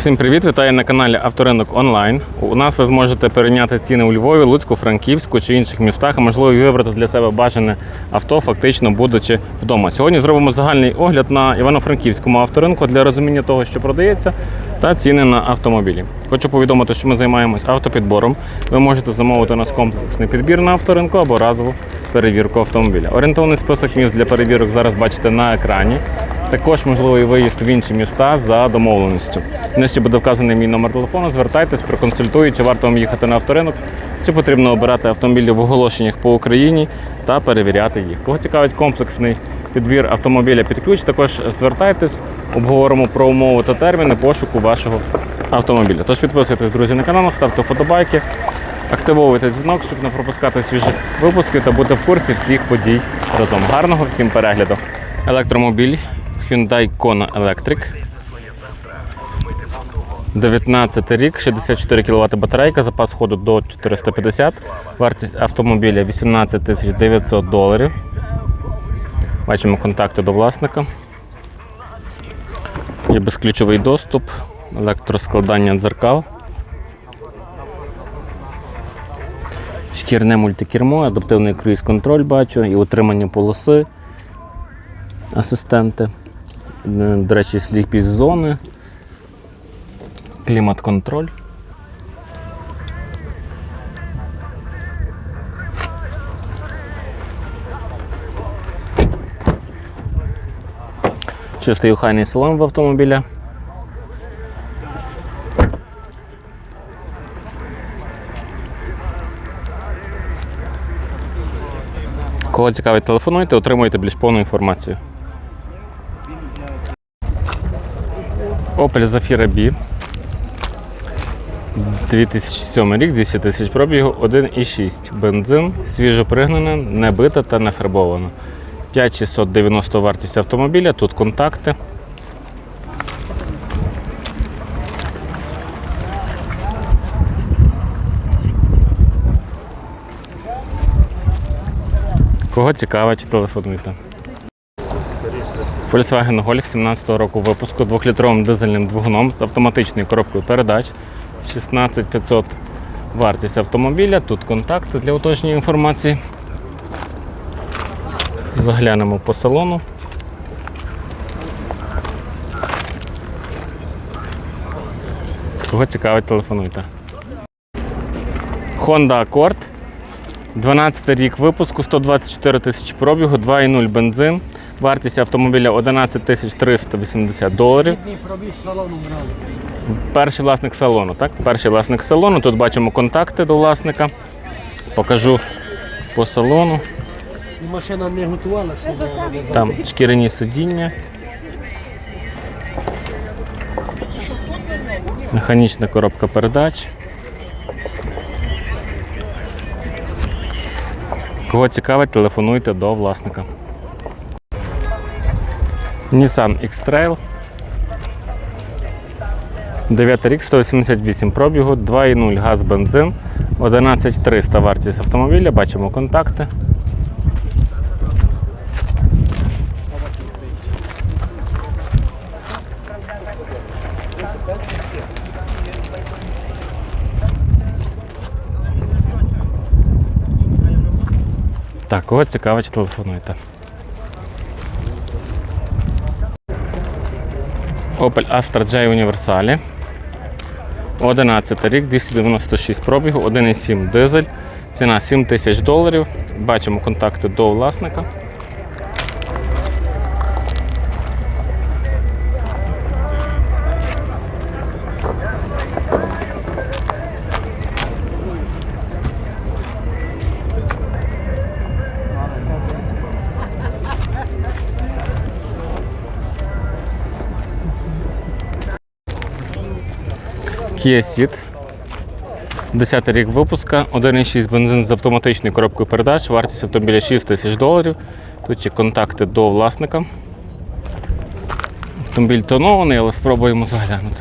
Всім привіт! Вітаю на каналі Авторинок Онлайн. У нас ви зможете перейняти ціни у Львові, Луцьку, Франківську чи інших містах, а можливо вибрати для себе бажане авто, фактично будучи вдома. Сьогодні зробимо загальний огляд на Івано-Франківському авторинку для розуміння того, що продається, та ціни на автомобілі. Хочу повідомити, що ми займаємось автопідбором. Ви можете замовити у нас комплексний підбір на авторинку або разову перевірку автомобіля. Орієнтовний список міст для перевірок зараз бачите на екрані. Також можливий виїзд в інші міста за домовленістю. Нижче буде вказаний мій номер телефону. Звертайтесь, проконсультую, чи варто вам їхати на авторинок, чи потрібно обирати автомобілі в оголошеннях по Україні та перевіряти їх. Кого цікавить комплексний підбір автомобіля під ключ, також звертайтесь, обговоримо про умови та терміни пошуку вашого автомобіля. Тож підписуйтесь, друзі, на канал, ставте вподобайки, активовуйте дзвінок, щоб не пропускати свіжих випусків та бути в курсі всіх подій разом. Гарного всім перегляду! Електромобіль Hyundai Kona Electric. 19 рік, 64 кВт батарейка, запас ходу до 450. Вартість автомобіля 18 тисяч 900 доларів. Бачимо контакти до власника. Є безключовий доступ, електроскладання дзеркал. Шкірне мультикермо, адаптивний круїз-контроль бачу і утримання полоси, асистенти. Е, До речі, сліпість зони, клімат-контроль. Чистий охайний салон в автомобіля. Кого цікавить, телефонуйте, отримуєте більш повну інформацію. Opel Zafira B. 2007 рік, 200 тисяч пробігу, 1,6 бензин, свіжо пригнана, не бита та не фарбована. 5690 вартість автомобіля, тут контакти. Кого цікавить, телефонуйте. Volkswagen Golf 17 року випуску 2-літровим дизельним двигуном з автоматичною коробкою передач. 16500 вартість автомобіля. Тут контакти для уточнення інформації. Заглянемо по салону. Кого цікавить, телефонуйте. Honda Accord. 12 рік випуску, 124 тисячі пробігу, 2,0 бензин. Вартість автомобіля 11 380 доларів. Пробіг салону. Перший власник салону, так? Перший власник салону. Тут бачимо контакти до власника. Покажу по салону. І машина не готувала. Там шкіряні сидіння. Механічна коробка передач. Кого цікавить, телефонуйте до власника. Nissan X-Trail. 9 рік, 188 пробігу, 2,0 газ бензин, 11300 вартість автомобіля, бачимо контакти. Так, кого цікавить, телефонуйте. Opel Astra J Universale. 11 рік, 296 пробігу, 1,7 дизель. Ціна 7 тисяч доларів. Бачимо контакти до власника. Kia Ceed. 10 рік випуска, 1,6 бензин з автоматичною коробкою передач, вартість автомобіля 6 тисяч доларів. Тут є контакти до власника. Автомобіль тонований, але спробуємо заглянути.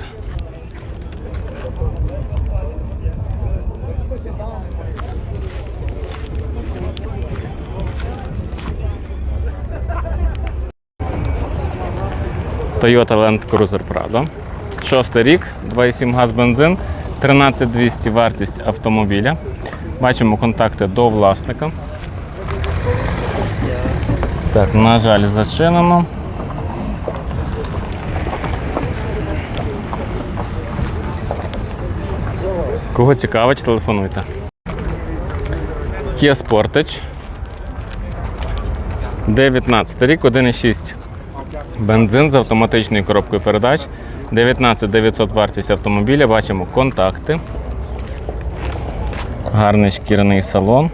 Toyota Land Cruiser Prado. Шостий рік, 2,7 газ бензин, 13200 вартість автомобіля. Бачимо контакти до власника. Так, на жаль, зачинено. Кого цікавить, телефонуйте. Kia Sportage. 19 рік, 1,6 бензин з автоматичною коробкою передач. 19 900 вартість автомобіля. Бачимо контакти. Гарний шкіряний салон.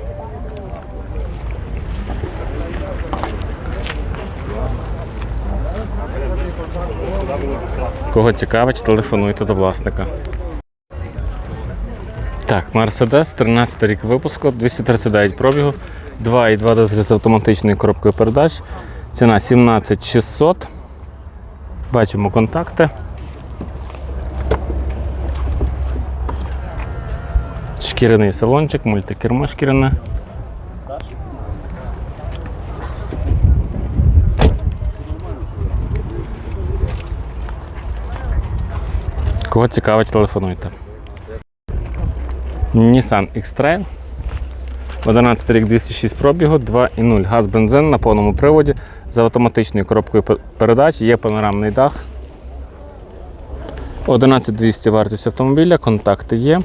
Кого цікавить, телефонуйте до власника. Так, Mercedes, 13 рік випуску, 239 пробігу, 2,2 дизель з автоматичною коробкою передач. Ціна 17600. Бачимо контакти. Шкіряний салончик, мультикермо шкіряне. Кого цікавить, телефонуйте. Nissan X-Trail. 11 рік 206 пробігу, 2,0 газ бензин на повному приводі з автоматичною коробкою передач, є панорамний дах. 11200 вартість автомобіля, контакти є.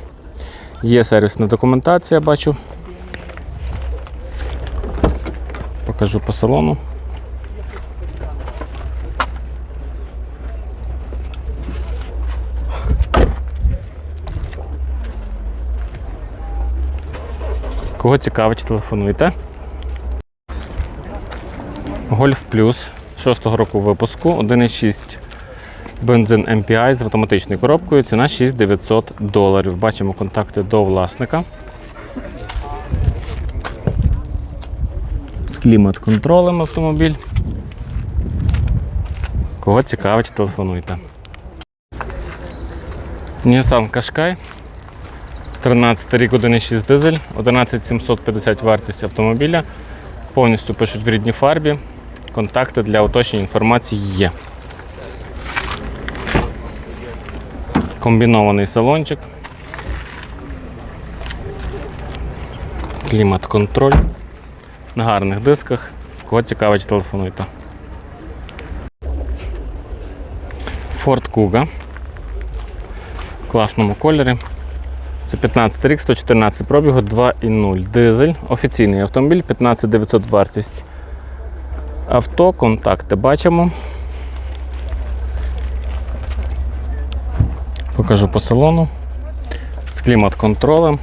Є сервісна документація, бачу. Покажу по салону. Кого цікавить, телефонуйте. Golf Plus 6-го року випуску, 1,6 бензин MPI з автоматичною коробкою, ціна 6900 доларів. Бачимо контакти до власника. З клімат-контролем автомобіль. Кого цікавить, телефонуйте. Nissan Qashqai 13 рік 1,6 дизель, 11750 вартість автомобіля. Повністю пишуть в рідній фарбі. Контакти для уточнення інформації є. Комбінований салончик. Клімат-контроль. На гарних дисках. Кого цікавить, телефонуйте. Ford Kuga. В класному кольорі. Це 15 рік, 114 пробігу, 2,0 дизель. Офіційний автомобіль, 15 900 вартість. Авто, контакти бачимо. Покажу по салону. З клімат-контролем.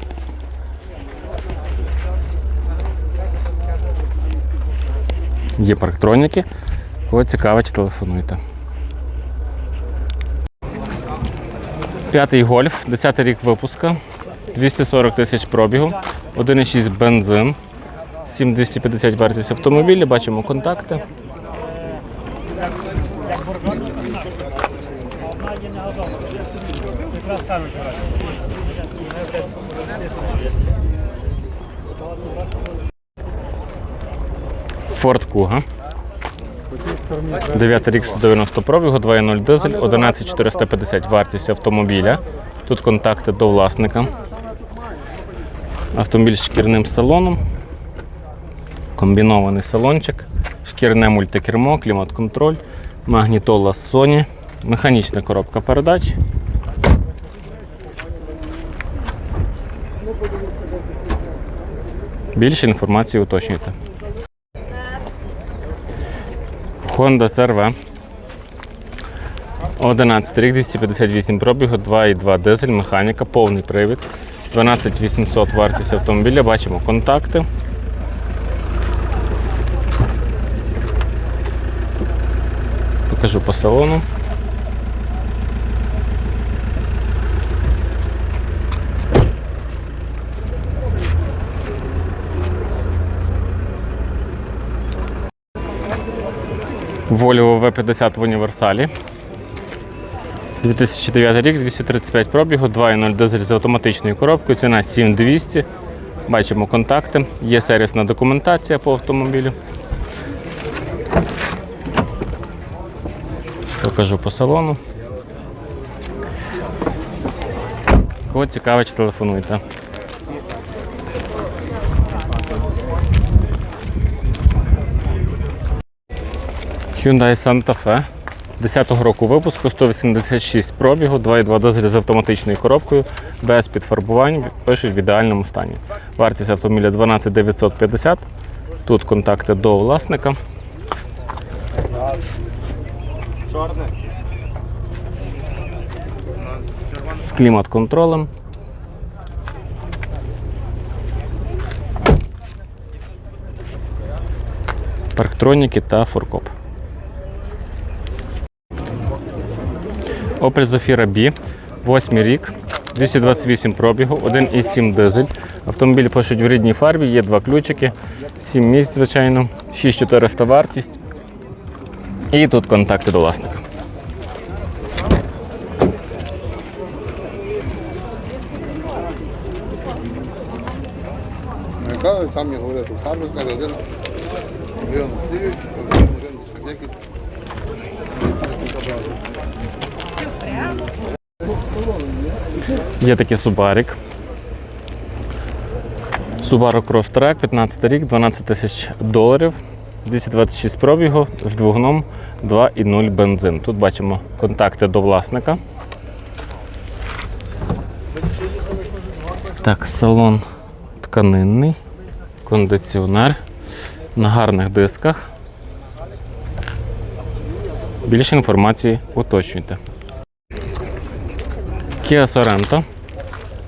Є парктроніки. Кого цікавить, телефонуйте. П'ятий гольф, 10 рік випуска, 240 тисяч пробігу, 1,6 бензин, 7250 вартість автомобіля, бачимо контакти. Ford Kuga. 9 рік 190 пробігу, 2.0 дизель, 11450 вартість автомобіля. Тут контакти до власника. Автомобіль з шкірним салоном. Комбінований салончик, шкірне мультикермо, клімат-контроль, магнітола Sony, механічна коробка передач. Більше інформації уточнюйте. Honda CRV. 11 рік, 258 пробігу, 2,2 дизель, механіка, повний привід. 12 800 вартість автомобіля. Бачимо контакти. Покажу по салону. Volvo V50 в універсалі. 2009 рік, 235 пробігу, 2.0 дизель з автоматичною коробкою, ціна 7200. Бачимо контакти. Є сервісна документація по автомобілю. Покажу по салону. Кого цікавить, телефонуйте. Hyundai Santa Fe 10-го року випуску, 186 пробігу, 2,2 дизель з автоматичною коробкою, без підфарбувань, пишуть в ідеальному стані. Вартість автомобіля 12 950. Тут контакти до власника. З клімат-контролем. Парктроніки та форкоп. Opel Zafira B, 8 рік, 228 пробігу, 1,7 дизель. Автомобіль пишуть в рідній фарбі, є два ключики, 7 місць, звичайно, 6400 вартість. І тут контакти до власника. Сам мені говорив, що один Є такий Субарік. Subaru Crosstrek, 15 рік, 12 тисяч доларів, 226 пробігу з двигуном 2,0 бензин. Тут бачимо контакти до власника. Так, салон тканинний, кондиціонер на гарних дисках. Більше інформації уточнюйте. Kia Sorento.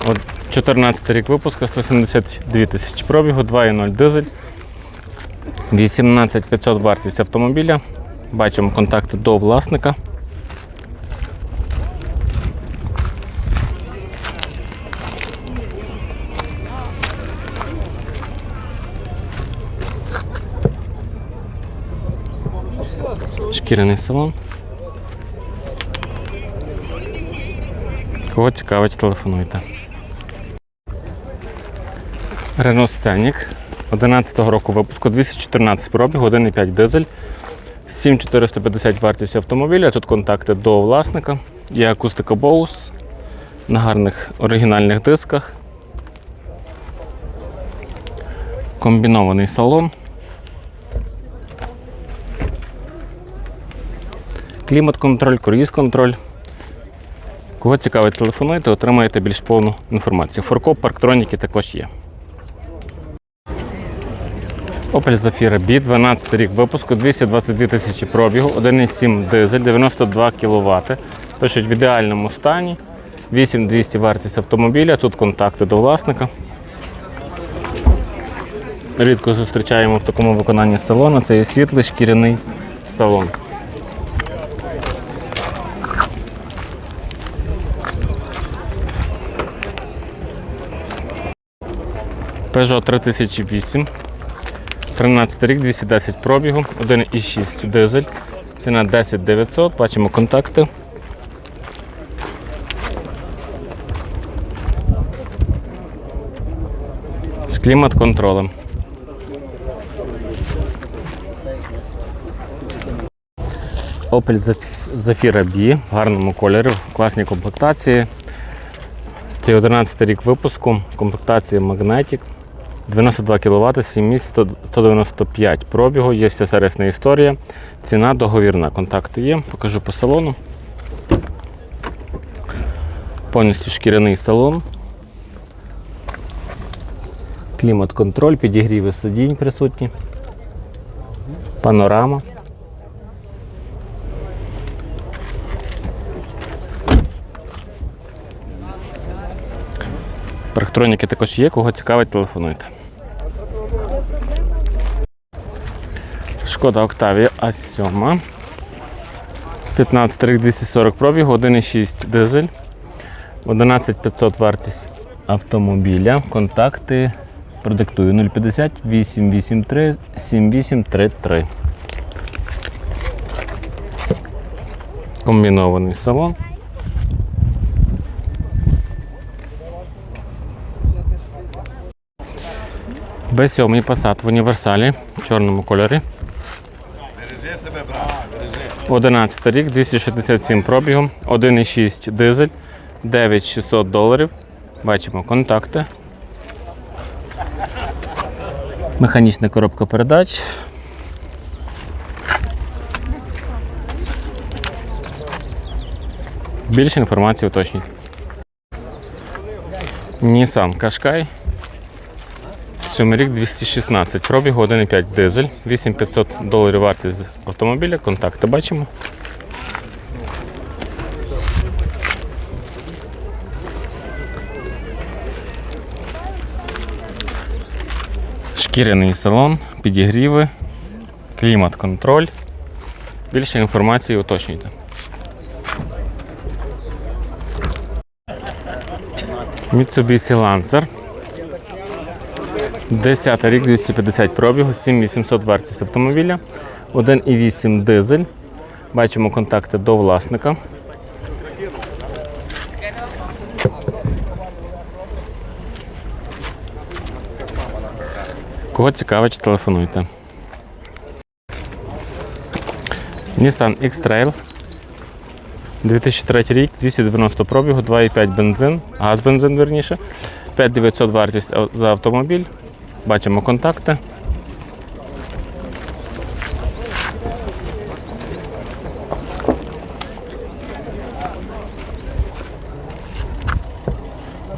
От 14 рік випуску, 172 тисячі пробігу, 2,0 дизель. 18500 вартість автомобіля. Бачимо контакти до власника. Шкіряний салон. Кого цікавить, телефонуйте. Renault Scenic 11 року випуску 214 пробіг, 1,5 дизель. 7450 вартість автомобіля. Тут контакти до власника. Є акустика Bose на гарних оригінальних дисках. Комбінований салон. Клімат-контроль, круїз-контроль. Кого цікавить, телефонуйте, отримаєте більш повну інформацію. Форкоп, парктроніки також є. Opel Zafira B, 12 рік випуску, 222 тисячі пробігу, 1,7 дизель, 92 кВт. Пишуть в ідеальному стані. 8200 вартість автомобіля, тут контакти до власника. Рідко зустрічаємо в такому виконанні салону. Це є світлий шкіряний салон. Peugeot 3008. 13 рік, 210 пробігу, 1,6 дизель. Ціна 10 900. Бачимо контакти. З клімат-контролем. Opel Zaf- Zafira B в гарному кольорі, в класній комплектації. Це 11 рік випуску, комплектація Magnetic. 92 кВт, 7 місць, 195 пробігу, є вся сервісна історія. Ціна договірна. Контакти є, покажу по салону. Повністю шкіряний салон. Клімат-контроль, підігріви сидінь присутні. Панорама. Парктроніки також є, кого цікавить, телефонуйте. Шкода Октавія А7. 15 рік 240 пробігу, 1,6 дизель. 11500 вартість автомобіля. Контакти продиктую 050 883 7833. Комбінований салон. Б7 Passat в універсалі в чорному кольорі. 11 рік, 267 пробігом, 1,6 дизель, 9600 доларів. Бачимо контакти. Механічна коробка передач. Більше інформації уточніть. Nissan Qashqai. Сьомий рік 216. Пробігу 1,5 дизель. 8500 доларів вартість автомобіля. Контакти бачимо. Шкіряний салон, підігріви, клімат-контроль. Більше інформації уточнюйте. Mitsubishi Lancer. 10 рік, 250 пробігу, 7800 вартість автомобіля, 1,8 дизель. Бачимо контакти до власника. Кого цікавить, телефонуйте. Nissan X-Trail. 2003 рік, 290 пробігу, 2,5 бензин, газ бензин верніше. 5900 вартість за автомобіль. Бачимо контакти.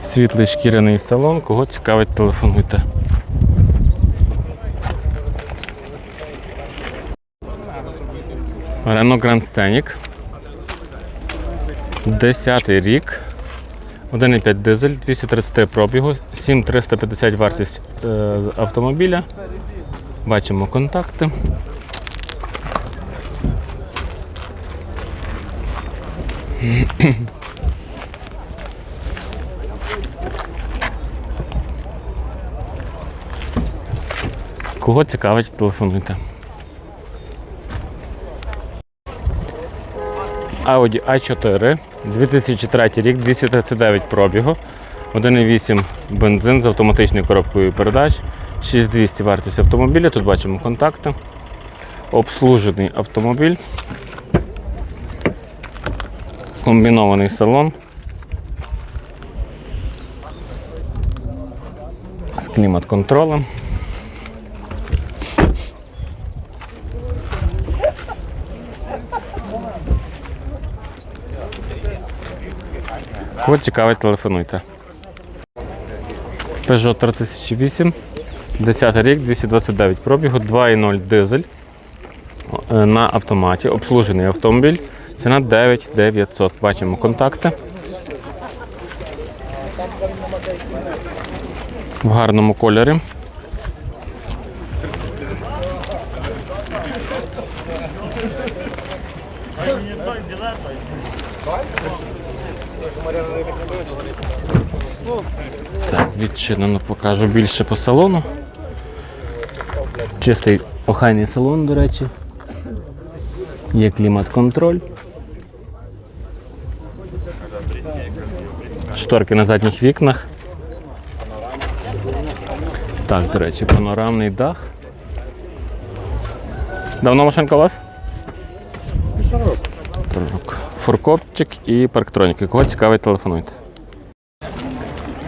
Світлий шкіряний салон. Кого цікавить, телефонуйте. Renault Grand Scenic. 10 рік. 1,5 дизель, 230 пробігу, 7350 вартість е, автомобіля. Бачимо контакти. Кого цікавить, телефонуйте. Audi A4, 2003 рік, 239 пробігу, 1,8 бензин з автоматичною коробкою передач, 6200 вартість автомобіля. Тут бачимо контакти. Обслужений автомобіль. Комбінований салон. З клімат-контролем. Кого цікавить, телефонуйте. Peugeot 3008, 10 рік, 229 пробігу, 2,0 дизель е, на автоматі, обслужений автомобіль. Ціна 9900. Бачимо контакти. В гарному кольорі. Відчинено покажу більше по салону. Чистий охайний салон, до речі. Є клімат-контроль. Шторки на задніх вікнах. Так, до речі, панорамний дах. Давно машинка у вас? Фуркопчик і парктроніки. Кого цікавить, телефонуйте.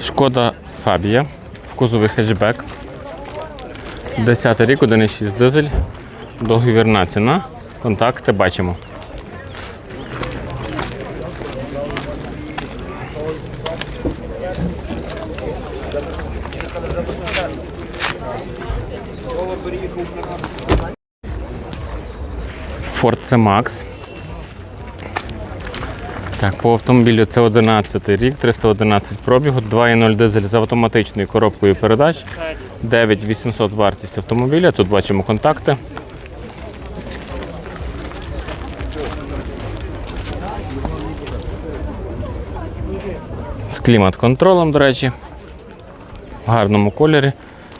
Шкода Фабія в кузові хетчбек. 10 рік, 1,6 дизель. Договірна ціна. Контакти бачимо. Ford C-Max. Так, по автомобілю це 11 рік, 311 пробігу, 2,0 дизель з автоматичною коробкою передач, 9800 вартість автомобіля. Тут бачимо контакти. З клімат-контролем, до речі, в гарному кольорі.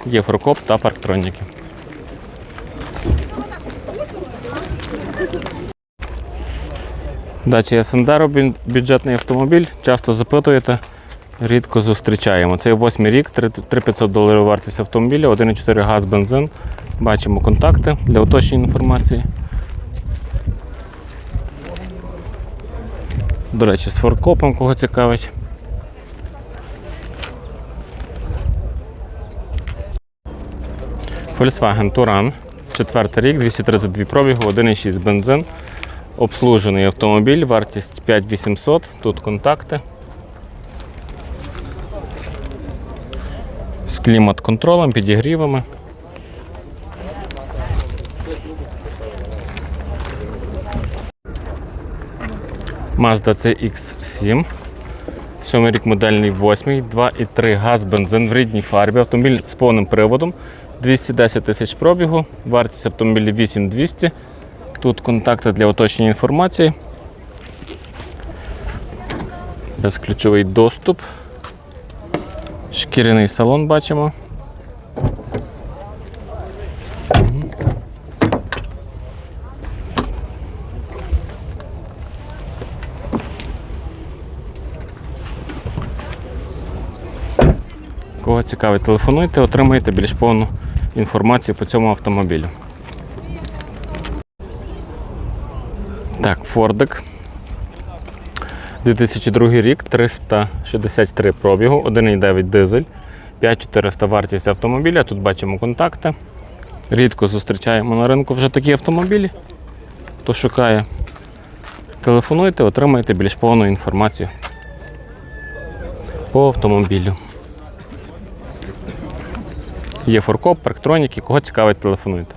Є фуркоп та парктроніки. Дача Сандеро бюджетний автомобіль, часто запитуєте, рідко зустрічаємо. Це восьмий рік, 3500 доларів вартість автомобіля, 1,4 газ бензин. Бачимо контакти для уточнення інформації. До речі, з форкопом кого цікавить. Volkswagen Touran, четвертий рік, 232 пробігу, 1,6 бензин. Обслужений автомобіль, вартість 5800. Тут контакти. З клімат-контролем, підігрівами. Mazda CX7. Сьомий рік модельний 8, 2,3 газ, бензин в рідній фарбі. Автомобіль з повним приводом. 210 тисяч пробігу. Вартість автомобіля 8200. Тут контакти для уточнення інформації. Безключовий доступ. Шкіряний салон бачимо. Кого цікавить, телефонуйте, отримаєте більш повну інформацію по цьому автомобілю. Так, Фордик. 2002 рік, 363 пробігу, 1,9 дизель, 5400 вартість автомобіля. Тут бачимо контакти. Рідко зустрічаємо на ринку вже такі автомобілі. Хто шукає, телефонуйте, отримаєте більш повну інформацію по автомобілю. Є форкоп, парктроніки, кого цікавить, телефонуйте.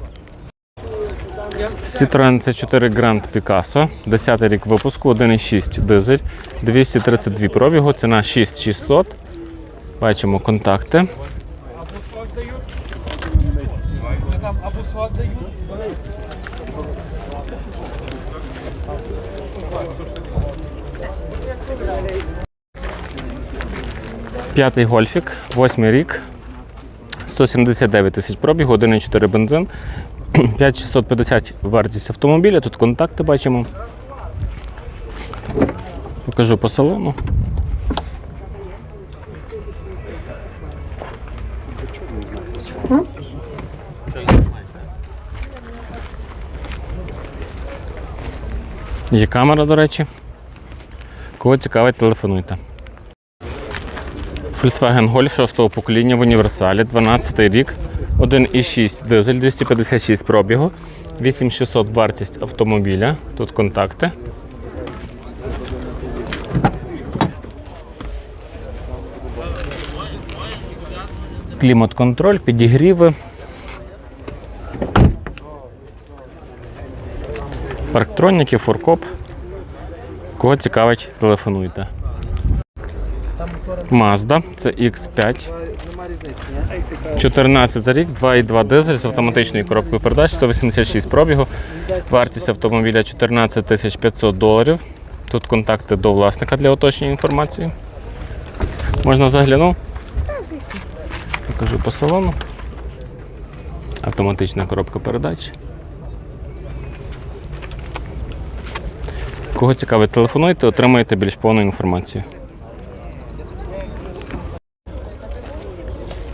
Citroen C4 Grand Picasso, 10 рік випуску, 1,6 дизель, 232 пробігу, ціна 6600. Бачимо контакти. П'ятий гольфік, восьмий рік, 179 тисяч пробігу, 1,4 бензин, 5650 вартість автомобіля. Тут контакти бачимо. Покажу по салону. Є камера, до речі. Кого цікавить, телефонуйте. Volkswagen Golf 6 покоління в універсалі, 12 рік, 1,6 дизель, 256 пробігу, 8600 вартість автомобіля. Тут контакти. Клімат-контроль, підігріви. Парктроніки, форкоп. Кого цікавить, телефонуйте. Mazda, це X5. 14 рік, 2,2 дизель з автоматичною коробкою передач, 186 пробігу. Вартість автомобіля 14 тисяч 500 доларів. Тут контакти до власника для уточнення інформації. Можна загляну? Покажу по салону. Автоматична коробка передач. Кого цікавить, телефонуйте, отримаєте більш повну інформацію.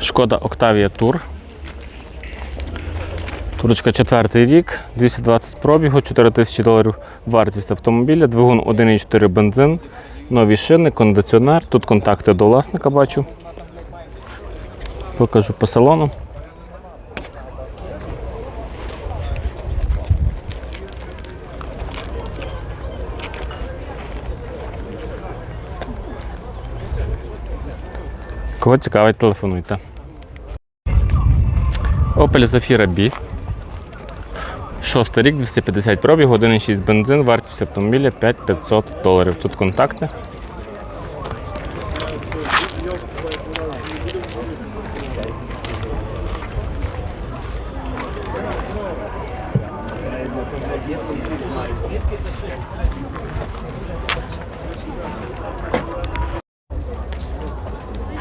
Шкода Octavia Tour. Турочка четвертий рік, 220 пробігу, 4 тисячі доларів вартість автомобіля, двигун 1,4 бензин, нові шини, кондиціонер. Тут контакти до власника бачу. Покажу по салону. Кого цікавить, телефонуйте. Opel Zafira B. Шостий рік, 250 пробіг, 1,6 бензин, вартість автомобіля 5500 доларів. Тут контакти.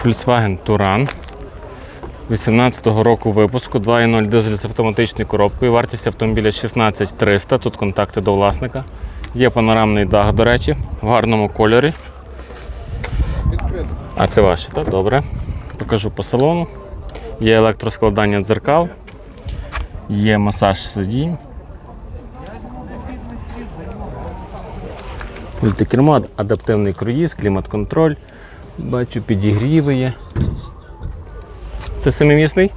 Volkswagen Touran. 18-го року випуску 2.0 дизель з автоматичною коробкою. Вартість автомобіля 16300. Тут контакти до власника. Є панорамний дах, до речі, в гарному кольорі. А це ваше, так? Добре. Покажу по салону. Є електроскладання дзеркал, є масаж сидінь. Мультикермо, адаптивний круїз, клімат-контроль. Бачу, підігріви є. Це семимісний?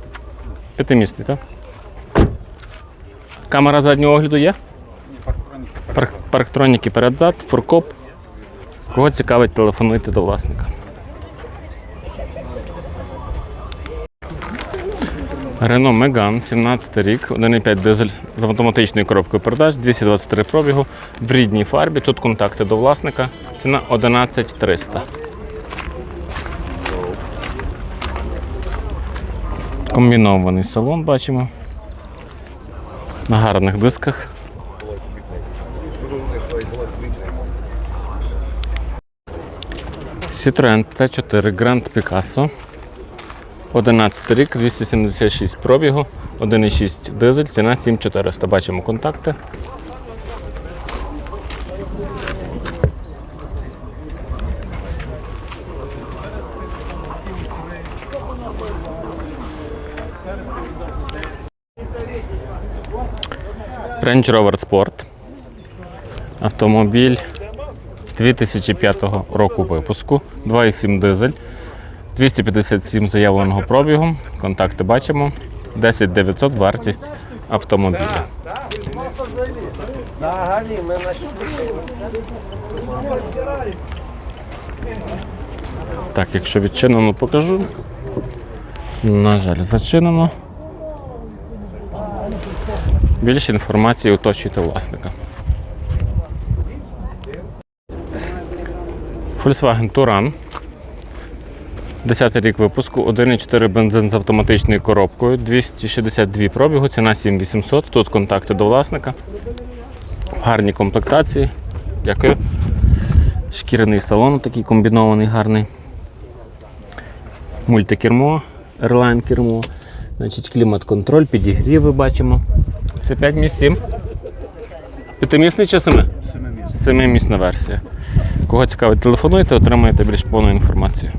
П'ятимісний, так? Камера заднього огляду є? Парк, парктроніки перед-зад, фуркоп. Кого цікавить, телефонуйте до власника. Renault Megane, 17 рік, 1,5 дизель з автоматичною коробкою передач, 223 пробігу в рідній фарбі. Тут контакти до власника. Ціна 11 300. Комбінований салон бачимо. На гарних дисках. Citroen T4 Grand Picasso. 11 рік, 276 пробігу, 1,6 дизель, ціна 7400. Бачимо контакти. Range Rover Sport. Автомобіль 2005 року випуску, 2,7 дизель. 257 заявленого пробігу. Контакти бачимо. 10 900 вартість автомобіля. Так, якщо відчинено, покажу. На жаль, зачинено. Більше інформації уточуйте власника. Volkswagen Touran. 10 рік випуску, 1,4 бензин з автоматичною коробкою, 262 пробігу, ціна 7800. Тут контакти до власника. В гарній комплектації. Дякую. Шкіряний салон такий комбінований, гарний. Мультикермо, Airline кермо. Значить, клімат-контроль, підігріви бачимо. Це 5 місць 7. П'ятимісний чи семи? Семимісна версія. Кого цікавить, телефонуйте, отримаєте більш повну інформацію.